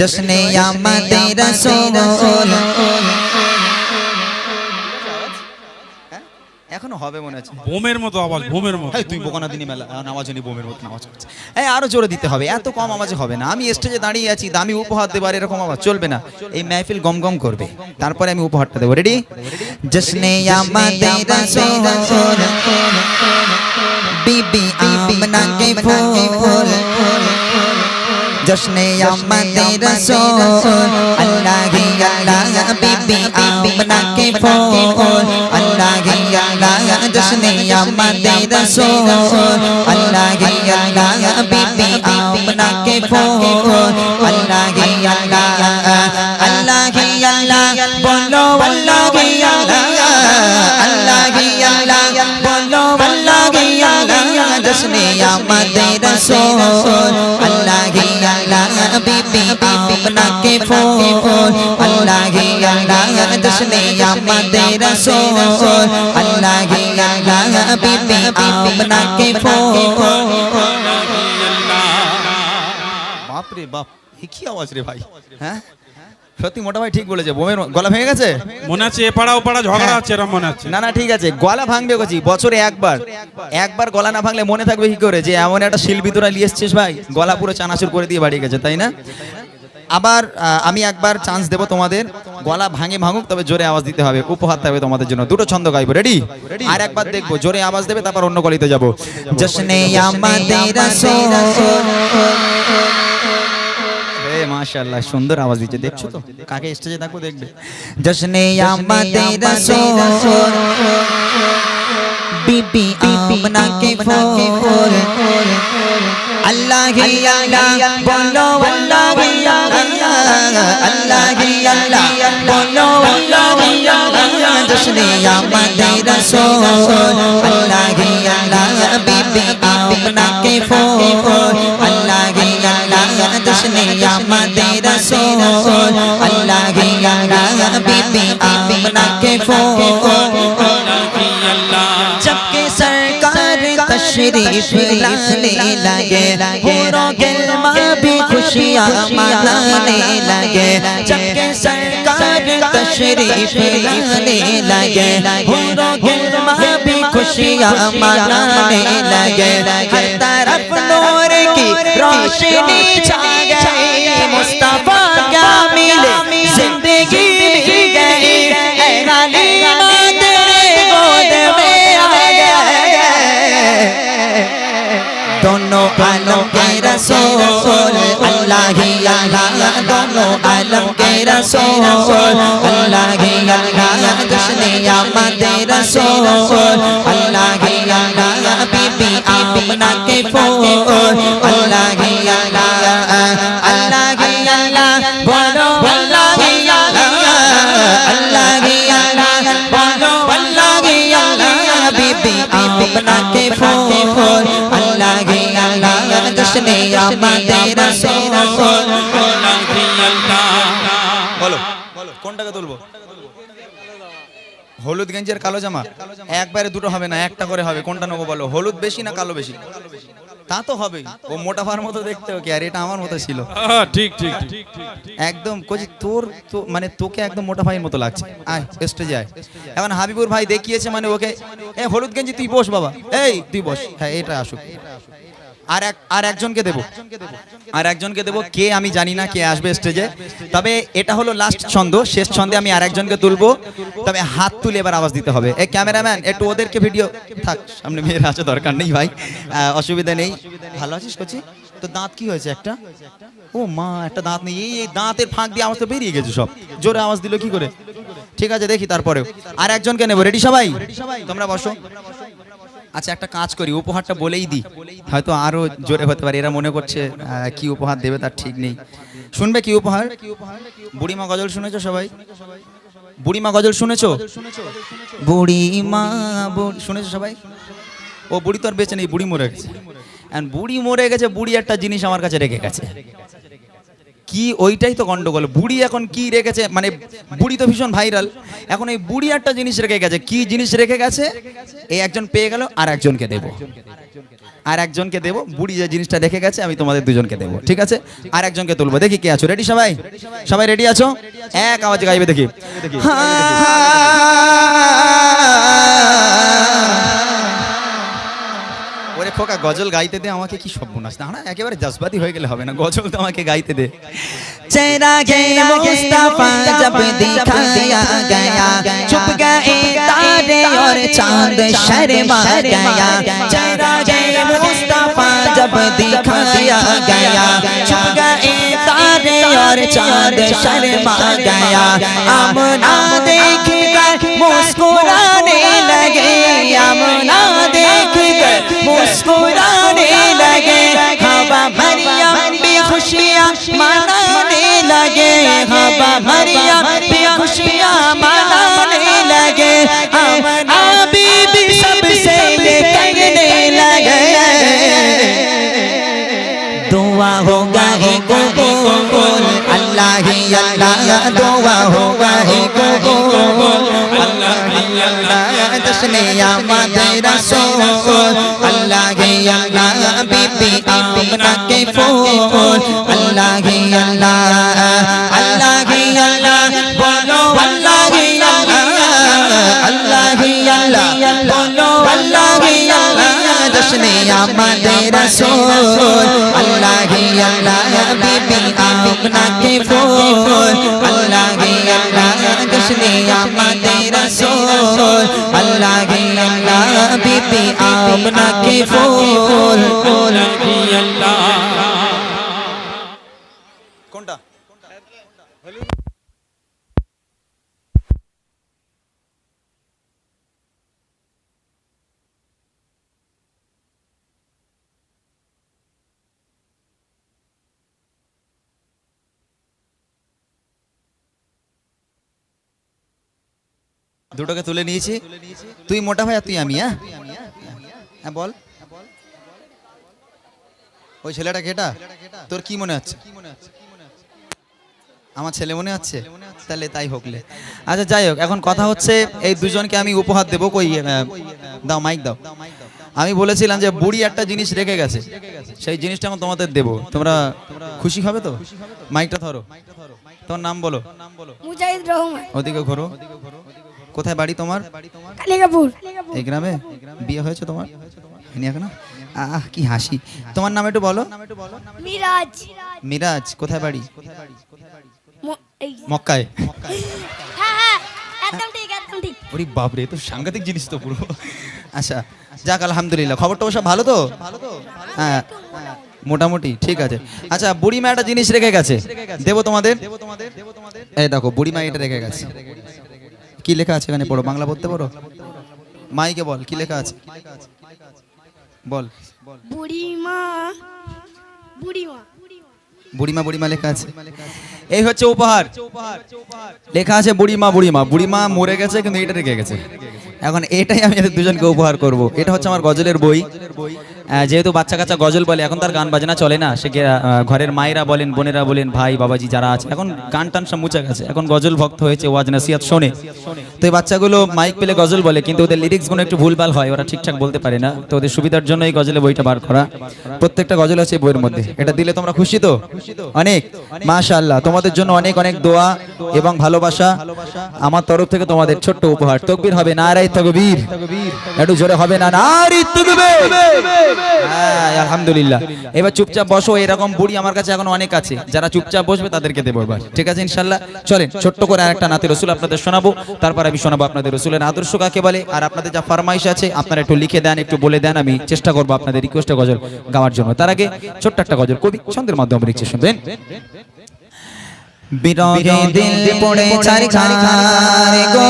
জশ্নে আমাদে রসুল এখনও হবে মনে হচ্ছে। বোমের মতো আওয়াজ বোমের মতো। তুই বোকানা দিনই মেলা নামাজ হয়নি বোমের মতো নামাজ করছে হ্যাঁ আরও জোরে দিতে হবে। এত কম আওয়াজে হবে না। আমি স্টেজে দাঁড়িয়ে আছি দামি উপহার দেবার এরকম আওয়াজ চলবে না। এই মেহফিল গম গম করবে। তারপরে আমি উপহারটা দেবো। রেডি জশ্নে আমাদে রসুল বিবি আমনা কে ফুল। জশ্নে আমাদে রসুল আল্লাহ হি আল্লাহ বিবি আমনা কে ফুল আল্লাহ হি আল্লাহ জশ্নে আমাদে রসুল আল্লাহ হি আল্লাহ বিবি আমনা কে ফুল আল্লাহ হি আল্লাহ আল্লাহ হি আল্লাহ বলো আল্লাহ হি আল্লাহ আল্লাহ হি আল্লাহ বলো আল্লাহ হি আল্লাহ জশ্নে আমাদে রসুল বাপ রে বাপ কি আওয়াজ রে ভাই হ্যাঁ সত্যি মোটা ভাই ঠিক বলেছে বোমের গলা ভেঙে গেছে? মনে আছে এ পাড়া ঝগড়া আছে এরকম মনে আছে। না না ঠিক আছে গলা ভাঙবে গেছি বছরে একবার। একবার গলা না ভাঙলে মনে থাকবে কি করে? যে এমন একটা শিল্পী তোরা নিয়ে এসছিস ভাই গলা পুরো চানাচুর করে দিয়ে বাড়ি গেছে তাই না? আবার আমি একবার চান্স দেব তোমাদের। গলা ভাঙে ভাঙুক তবে জোরে আওয়াজ দিতে হবে। উপহার থাকবে তোমাদের জন্য। দুটো ছন্দ গাইবো। রেডি আর একবার দেখব। জোরে আওয়াজ দেবে তারপর অন্য গলিতে যাব। জশনে মাশাআল্লাহ সুন্দর আওয়াজ দিচ্ছে। দেখছ তো? কাকে স্টেজে থাকব দেখবে। জশনে আমাদের বিবি আমনা কে ফুল আল্লাহ আল্লাহ বলো আল্লাহ। হি আল্লাহ আল্লাহ হি আল্লাহ বলো আল্লাহ হি আল্লাহ জশনে আমাদের রাসূল আল্লাহ হি আল্লাহ বিবি আমনা কে ফুল আল্লাহ হি আল্লাহ জশনে আমাদের রাসূল আল্লাহ হি আল্লাহ বিবি আমনা কে ফুল तशरीफ़ लाने लगे। होरो गिलमा भी खुशियाँ मनाने लगे। जबकि सरकार तशरीफ़ लाने लगे। होरो गिलमा भी खुशियाँ मनाने लगे। हर तरफ़ नूर की रोशनी छा गई। मुस्तफ़ा क्या मिले? आलम के रसूल अल्लाह ही अल्लाह दोनों आलम के रसूल अल्लाह ही अल्लाह जश्न आमद रसूल अल्लाह ही अल्लाह बीबी आमना के फूल अल्लाह ही अल्लाह अल्लाह ही अल्लाह बोलो अल्लाह ही अल्लाह अल्लाह ही अल्लाह बोलो अल्लाह ही अल्लाह बीबी आमना के फूल अल्लाह ही अल्लाह হলুদ গেঞ্জি আর কালো জামা? একবারে দুটো হবে না একটা করে হবে কোনটা নেব বলো? হলুদ বেশি না কালো বেশি? তা তো হবে ও মোটাফার মতো দেখতে ওকে আর এটা আমার মতো ছিল। ঠিক ঠিক ঠিক। একদম কচি তোর মানে তোকে একদম মোটাফাইয়ের মতো লাগছে। আয় স্টেজে আয়। এখন হাবিবুর ভাই দেখিয়েছে মানে ওকে এ হলুদ গেঞ্জি তুই বস বাবা। এই তুই বস। হ্যাঁ এটা আসুক। আর এক, আর একজনকে দেবো। আর একজনকে দেবো, কে আমি জানি না কে আসবে স্টেজে তবে এটা হলো লাস্ট ছন্দ, শেষ ছন্দে আমি আর একজনকে তুলবো। তবে হাত তুলে এবার আওয়াজ দিতে হবে। এই ক্যামেরাম্যান, একটু ওদেরকে ভিডিও থাক, সামনে মেয়ের আছে, দরকার নেই ভাই। অসুবিধা নেই। ভালো আছিস কচি? তো দাঁত কি হয়েছে একটা? ও মা, একটা দাঁত নেই। এই দাঁতের ফাঁক দিয়ে আওয়াজ তো বেরিয়ে গেছে সব। জোরে আওয়াজ দিল কি করে? ঠিক আছে, দেখি তারপরেও। আর একজনকে নেব। রেডি সবাই? তোমরা বসো। আচ্ছা একটা কাজ করি, উপহারটা বলেই দিই। হয়তো আরও জোরে হতে পারে, এরা মনে করছে কি উপহার দেবে তার ঠিক নেই। শুনবে কি উপহার? বুড়িমা গজল শুনেছো সবাই? বুড়িমা গজল শুনেছো? বুড়িমা শুনেছো সবাই? ও বুড়ি তো আর বেঁচে নেই, বুড়ি মরে গেছে। বুড়ি মরে গেছে, বুড়ি একটা জিনিস আমার কাছে রেখে গেছে। কি ওইটাই তো গন্ডগোল বুড়ি এখন কি রেখেছে মানে বুড়ি তো ভীষণ ভাইরাল এখন এই বুড়ি একটা জিনিস রেখে গেছে কি জিনিস রেখে গেছে এই একজন পেয়ে গেল আর একজনকে দেবো আর একজনকে দেবো বুড়ি যে জিনিসটা রেখে গেছে আমি তোমাদের দুজনকে দেবো ঠিক আছে আর একজনকে তুলবো দেখি কে আছো রেডি সবাই সবাই রেডি আছো এক আওয়াজে গাইবে দেখি ওরে খোকা গজল গাইতে দে আমাকে কি সর্বনাশ না একেবারে জজবাতি হয়ে গেলে হবে না গজল তো আমাকে গাইতে দে चेहरा के मुस्तफा जब दिखाया गया चुप गए तारे और चांद शर्मा गया चेहरा के मुस्तफा जब दिखाया गया चुप गए तारे और चांद शर्मा गया आमना देख कर मुस्कुराने ہوگا ہے قبول اللہ ہی اللہ دعا ہوگا ہے قبول اللہ ہی اللہ تسلی آمد رسول اللہ আসলে আমাদের আসল আল্লাহ হে আল্লাহ বিবি আপনাকে ফোন আল্লাহ হে আল্লাহ আসলে আমাদের আসল আল্লাহ হে আল্লাহ বিবি আপনাকে ফোন আল্লাহ হে আল্লাহ কোনটা দুটোকে তুলে নিয়েছি। তুই মোটা ভাই আর তুই আমি হ্যাঁ? হ্যাঁ বল। ওই ছেলেটা কেটা তোর কি মনে হচ্ছে? আমার ছেলে মনে হচ্ছে? তাহলে তাই হোকলে আচ্ছা যাই হোক এখন কথা হচ্ছে এই দুজনকে আমি উপহার দেবো। কই দাও মাইক দাও। আমি বলেছিলাম যে বুড়ি একটা জিনিস রেখে গেছে। সেই জিনিসটা এখন তোমাদের দেবো। তোমরা খুশি হবে তো? মাইকটা ধরো। তোমার নাম বলো। মুজাহিদ রহমান। ওদিকে ঘোরো। কোথায় বাড়ি তোমার? কালিকাপুর এই গ্রামে? বিয়ে হয়েছে তোমার? হয়নি এখনও আহ কি হাসি। তোমার নাম একটু বলো। মিরাজ। মিরাজ কোথায় বাড়ি? মক্কায়। হ্যাঁ হ্যাঁ ওরে বাপরে তো সাংঘাতিক জিনিস তো পুরো। আচ্ছা যাক আলহামদুলিল্লাহ। খবরটা সব ভালো তো? হ্যাঁ মোটামুটি ঠিক আছে। আচ্ছা বুড়িমা একটা জিনিস রেখে গেছে। দেবো তোমাদের? এই দেখো বুড়িমা এটা রেখে গেছে। কি লেখা আছে এখানে পড়ো? বাংলা পড়তে পারো? মাইকে বল, কি লেখা আছে? বল। বুড়িমা বুড়িমা। বুড়িমা বুড়িমা লেখা আছে। এই হচ্ছে উপহার। লেখা আছে বুড়িমা বুড়িমা। বুড়িমা মরে গেছে, কিন্তু এটা রেখে গেছে। এখন এটাই আমি দুজনকে উপহার করব। এটা হচ্ছে আমার গজলের বই। যেহেতু বাচ্চা কাচ্চা গজল বলে, এখন তার গান বাজনা চলে না। সে ঘরের মায়েরা বলেন, বোনেরা বলেন, ভাই, বাবাজি যারা আছে, এখন গান টান সব মুছে গেছে। এখন গজল ভক্ত হয়েছে, ওয়াজ নাসিয়াত শোনে। তো এই বাচ্চাগুলো মাইক পেলে গজল বলে, কিন্তু ওদের লিরিক্সগুলো একটু ভুলভাল হয়, ওরা ঠিকঠাক বলতে পারে না। তো ওদের সুবিধার জন্য এই গজলে বইটা বার করা। প্রত্যেকটা গজল আছে বইয়ের মধ্যে। এটা দিলে তোমরা খুশি তো? অনেক। মাশাআল্লাহ। তোমাদের জন্য অনেক অনেক দোয়া এবং ভালোবাসা। আমার তরফ থেকে তোমাদের ছোট্ট উপহার। তকবীর হবে নারাই তকবীর। একটু জোরে হবে না? হ্যাঁ আলহামদুলিল্লাহ। এবার চুপচাপ বসো। এরকম বুড়ি আমার কাছে এখন অনেক আছে। যারা চুপচাপ বসবে তাদেরকে দেবো এবার। ঠিক আছে ইনশাল্লাহ চলেন, ছোট্ট করে আরেকটা নাতে রসুল আপনাদের শোনাবো। তারপর আমি শোনাবো আপনাদের রসুলের আদর্শ কাকে বলে। আর আপনাদের যা ফরমাইশ আছে, আপনারা একটু লিখে দেন, একটু বলে দেন। আমি চেষ্টা করব আপনাদের রিকোয়েস্টে গজল গাওয়ার জন্য। তার আগে ছোট্ট একটা গজল কবি ছন্দের মাধ্যমে লিখছে। শুনবেন। বিরহে দিল পড়ে চারি খারে গো।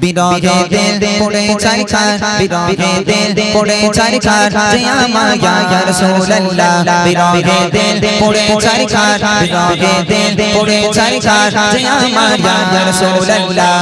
বিরহে দিল পড়ে দিল পড়ে চারি খার যে আমার ইয়া রাসূলুল্লাহ। দিল পড়ে দিল পড়ে ইয়া রাসূলুল্লাহ।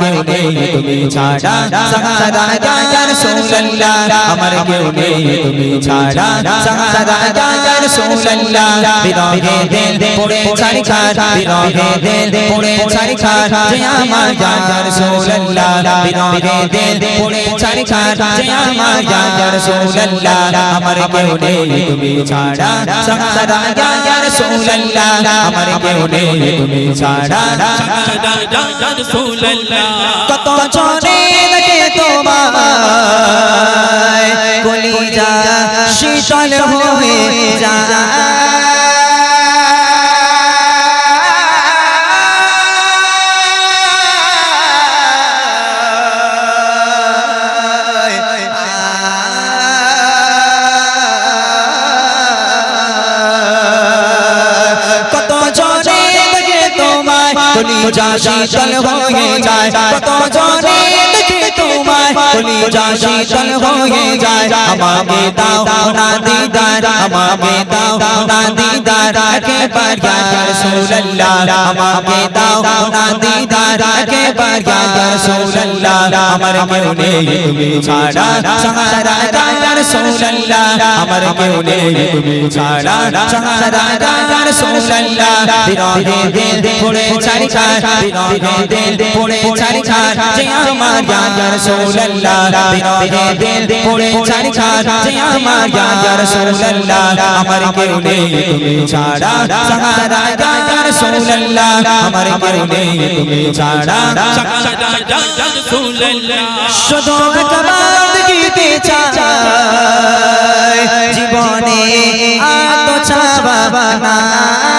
কেউ নেই তুমি ছাড়া। সাহারা ইয়া রাসূলুল্লাহ। আমার কেউ নেই তুমি ছাড়া। সাহারা ইয়া রাসূলুল্লাহ। বিরহে দিল পড়ে চারি খার বিরহে দিল পড়ে চারি খার যে আমার ইয়া রাসূলুল্লাহ। রাসূলুল্লাহ বিরহে দিল পড়ে চারি খাট আমার ইয়া রাসূলুল্লাহ আমার কেউ নেই তুমি ছাড়া সাহারা ইয়া রাসূলুল্লাহ আমার কেউ নেই তুমি ছাড়া কত তোমায় কলিজা শীতল হয়ে যায়। তোমায় কলিজা শীতল হয়ে যায় কত জনে তোমায় কলিজা শীতল হয়ে যায় আমাকে দাও না দিদার আমাকে দাও না দিদার একবার ইয়া রাসূলুল্লাহ আমাকে দাও না দিদার একবার ইয়া রাসূলুল্লাহ আমার কেউ নেই তুমি ছাড়া সাহারা ইয়া রাসূলুল্লাহ আমার কেউ নেই তুমি ছাড়া সাহারা ইয়া রাসূলুল্লাহ বিরহে দিল পড়ে চারি খাট বিরহে দিল পড়ে চারি খাট যে আমার ইয়া রাসূলুল্লাহ বিরহে দিল পড়ে চারি খাট আমার ইয়া রাসূলুল্লাহ আমার কেউ নেই তুমি ছাড়া সাহারা ইয়া রাসূলুল্লাহ আমার কেউ নেই তুমি ছাড়া শুধু একবার দিতে চাই জীবনে আত চাবা না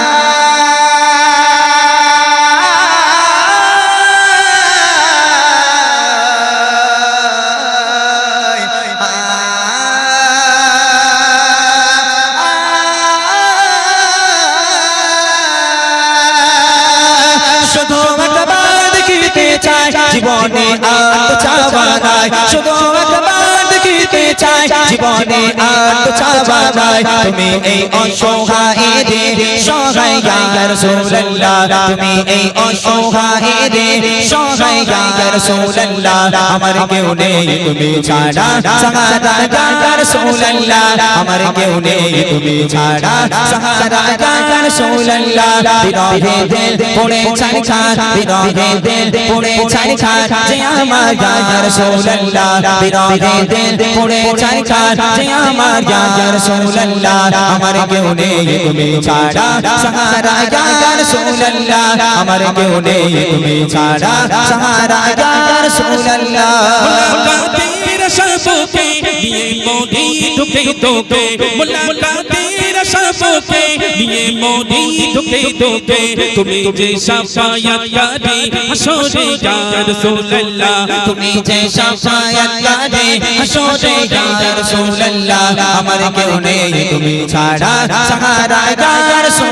দেখিতে চাই জীবনে আর তো চাওয়া নাই তুমি এই অসহায় রে সহায় ইয়া রাসূলুল্লাহ। তুমি এই অসহায় রে সহায় ইয়া রাসূলুল্লাহ। আমার কেউ নেই তুমি ছাড়া সাহারা ইয়া রাসূলুল্লাহ। আমার কেউ নেই তুমি ছাড়া সাহারা ইয়া রাসূলুল্লাহ। বিরহে দিল, পড়ে ছাড়ি খাট বিরহে দিল, পড়ে ছাড়ি খাট যে আমার ইয়া রাসূলুল্লাহ। বিরহে দিল, পড়ে ছাড়ি খাট যে আমার ইয়া রাসূলুল্লাহ আমার কেউ নেই তুমি ছাড়া সাহারা ইয়া রাসূলুল্লাহ আমার কেউ নেই তুমি ছাড়া সাহারা ইয়া রাসূলুল্লাহ মুলাকাতের সবকে দিয়ে মোদি ঢুকে ঢুকে মুলাকাতের সবকে নিয়ে মোদি ঢুকে ঢুকে, তুমি যে সাফায়াত কারে হাসরে ইয়া রাসূলুল্লাহ, তুমি যে সাফায়াত কারে হাসরে ইয়া রাসূলুল্লাহ, আমার কেউ নেই, তুমি ছাড়া সাহারা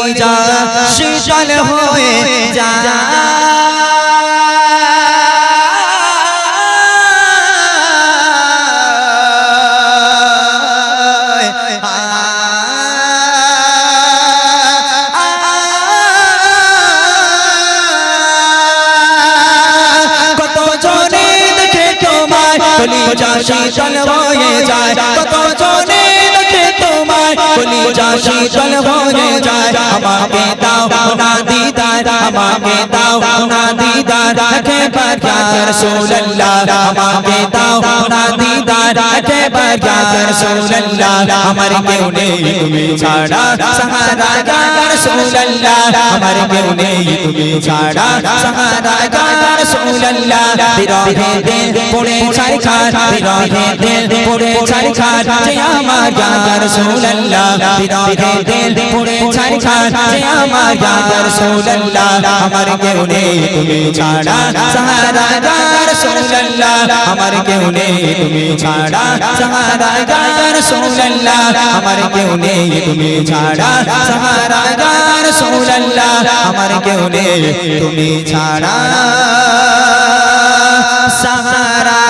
কলিজা শীতল হয়ে যায়। কত জনে দেখে তোমায় শীতল হয়ে যায়। কত জনে কলিজা শীতল হয়ে যায়। আমাকে দাও না দিদার আমাকে দাও না দিদার একবার ইয়া রাসূলুল্লাহ। আমাকে দাও না দিদার একবার ইয়া রাসূলুল্লাহ। আমার কেউ নেই তুমি ছাড়া, সাহারা রাসূলুল্লাহ। আমার কেউ নেই তুমি ছাড়া, সাহারা ইল্লাল্লাহ দিরহে দিল, পড়ে ছারখার দিরহে দিল, পড়ে ছারখার যে আমার ইয়া রাসূলুল্লাহ দিরহে দিল, পড়ে ছারখার যে আমার ইয়া রাসূলুল্লাহ আমার কেউ নেই তুমি ছাড়া, সাহারা ইয়া রাসূলুল্লাহ আমার কেউ নেই তুমি ছাড়া, সাহারা ইয়া রাসূলুল্লাহ আমার কেউ নেই তুমি ছাড়া। সাহারা